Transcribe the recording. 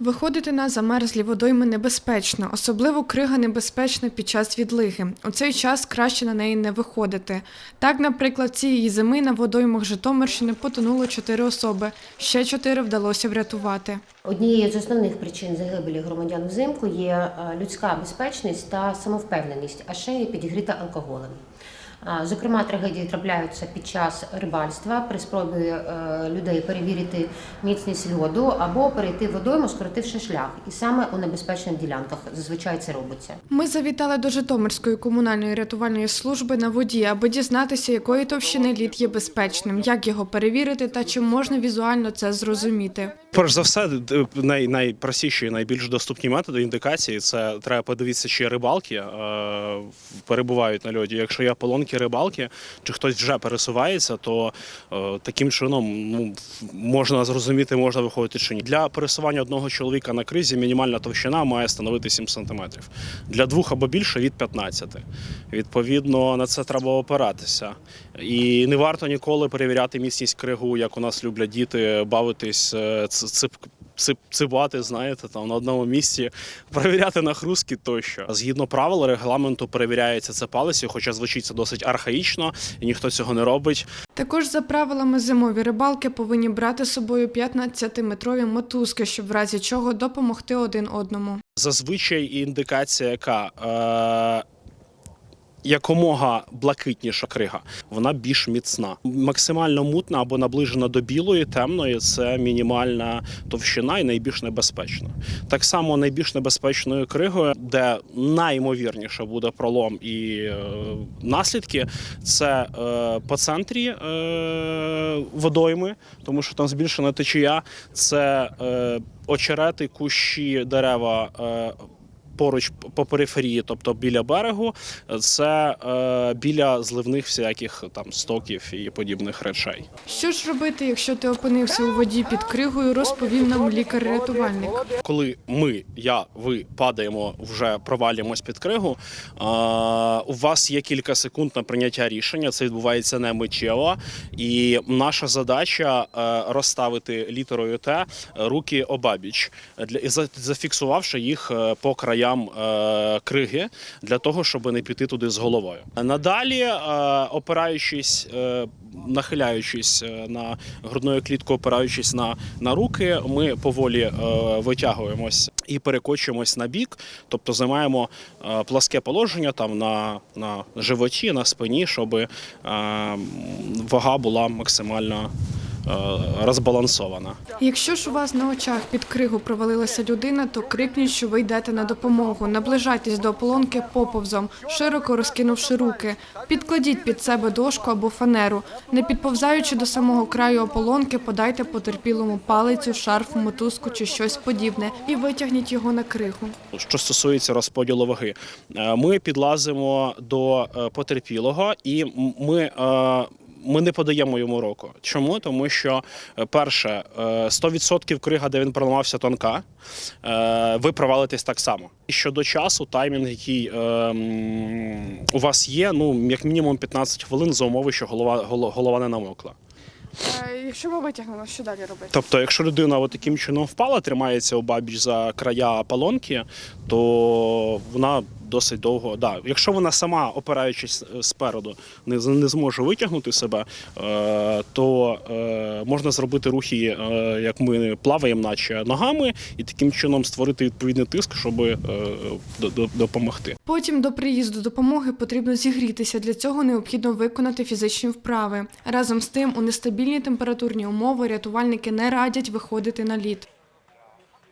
Виходити на замерзлі водойми небезпечно, особливо крига небезпечна під час відлиги. У цей час краще на неї не виходити. Так, наприклад, цієї зими на водоймах Житомирщини потонуло чотири особи, ще чотири вдалося врятувати. Однією з основних причин загибелі громадян взимку є е, людська безпечність та самовпевненість, а ще й підігріта алкоголем. Зокрема, трагедії трапляються під час рибальства при спробі е, людей перевірити міцність льоду або перейти водойму, скоротивши шлях. І саме у небезпечних ділянках зазвичай це робиться. Ми завітали до Житомирської комунальної рятувальної служби на воді, аби дізнатися, якої товщини лід є безпечним, як його перевірити та чи можна візуально це зрозуміти. Перш за все, най, найпростіші, найбільш доступні методи індикації це треба подивитися, чи рибалки е, перебувають на льоді. Якщо є полонки рибалки, чи хтось вже пересувається, то е, таким чином ну, можна зрозуміти, можна виходити чи ні. Для пересування одного чоловіка на кризі мінімальна товщина має становити 7 см. Для двох або більше від 15. Відповідно, на це треба опиратися. І не варто ніколи перевіряти міцність кригу, як у нас люблять діти, бавитись, е, ц- цип, цип, цибати, знаєте, там на одному місці, перевіряти нахрустки тощо. Згідно правил регламенту перевіряється це палицю, хоча звучить це досить архаїчно, і ніхто цього не робить. Також за правилами зимові рибалки повинні брати з собою 15-метрові мотузки, щоб в разі чого допомогти один одному. Зазвичай індикація, яка е, якомога блакитніша крига, вона більш міцна. Максимально мутна або наближена до білої, темної це мінімальна товщина і найбільш небезпечна. Так само найбільш небезпечною кригою, де найімовірніше буде пролом і е, наслідки, це е, по центрі е, водойми, тому що там збільшена течія, це е, очерети, кущі, дерева. Е, Поруч по периферії, тобто біля берегу, це е, біля зливних всяких там стоків і подібних речей. Що ж робити, якщо ти опинився у воді під кригою, розповів нам лікар-рятувальник. Коли ми, я, ви падаємо, вже провалюємось під кригу. е, у вас є кілька секунд на прийняття рішення. Це відбувається не миттєво. І наша задача е, розставити літерою Т руки обабіч, для зафіксувавши їх е, по краям е, криги, для того, щоб не піти туди з головою. Надалі, е, опираючись, е, нахиляючись на грудною клітку, опираючись на, на руки, ми поволі витягуємось і перекочуємось на бік, тобто займаємо пласке положення там на, на животі, на спині, щоб вага була максимально розбалансована. Якщо ж у вас на очах під кригу провалилася людина, то крикніть, що ви йдете на допомогу. Наближайтесь до ополонки поповзом, широко розкинувши руки. Підкладіть під себе дошку або фанеру. Не підповзаючи до самого краю ополонки, подайте потерпілому палицю, шарф, мотузку чи щось подібне і витягніть його на кригу. Що стосується розподілу ваги, е, ми підлазимо до е, потерпілого і ми. Е, Ми не подаємо йому руку. Чому? Тому що, е, перше, е, 100% крига, де він проламався, тонка. Е, Ви провалитесь так само. І щодо часу, таймінг, який е, у вас є, ну як мінімум 15 хвилин за умови, що голова голо- голова не намокла. Якщо ми витягнемо, що далі робити? Тобто, якщо людина от таким чином впала, тримається обабіч за края палонки, то вона досить довго. Да. Якщо вона сама, опираючись е, спереду, не, не зможе витягнути себе, е, то е, можна зробити рухи, е, як ми плаваємо, наче ногами, і таким чином створити відповідний тиск, щоб е, до- до- допомогти. Потім до приїзду допомоги потрібно зігрітися. Для цього необхідно виконати фізичні вправи. Разом з тим, у нестабільні температурні умови рятувальники не радять виходити на лід.